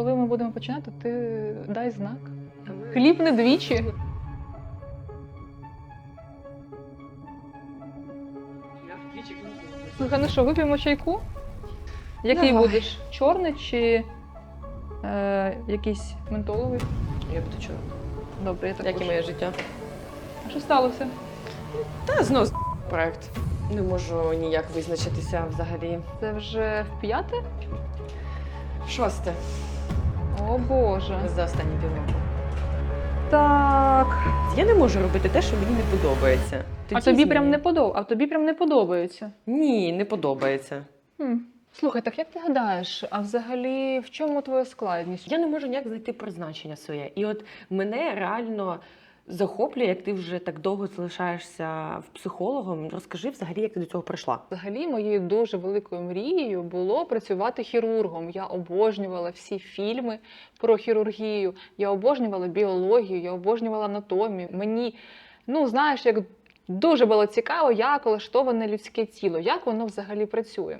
коли ми будемо починати, ти дай знак. Хліб не двічі. Слухай, ну що, вип'ємо чайку? Який Давай. будеш? Чорний чи е, якийсь ментоловий? Я буду чого? Добре, я так. Як і моє життя. А що сталося? Та знов з- проект. Не можу ніяк визначитися взагалі. Це вже в п'яте? Шосте О Боже. за останні півроку. Так. Я не можу робити те, що мені не подобається. А тобі прям не подоб... а тобі прям не подобається. Ні, не подобається. Хм. Слухай, так як ти гадаєш, а взагалі в чому твоя складність? Я не можу ніяк знайти призначення своє. І от мене реально захоплює, як ти вже так довго залишаєшся в психологом. Розкажи взагалі, як ти до цього прийшла. Взагалі, моєю дуже великою мрією було працювати хірургом. Я обожнювала всі фільми про хірургію, я обожнювала біологію, я обожнювала анатомію. Мені, ну знаєш, як дуже було цікаво, як влаштоване людське тіло, як воно взагалі працює.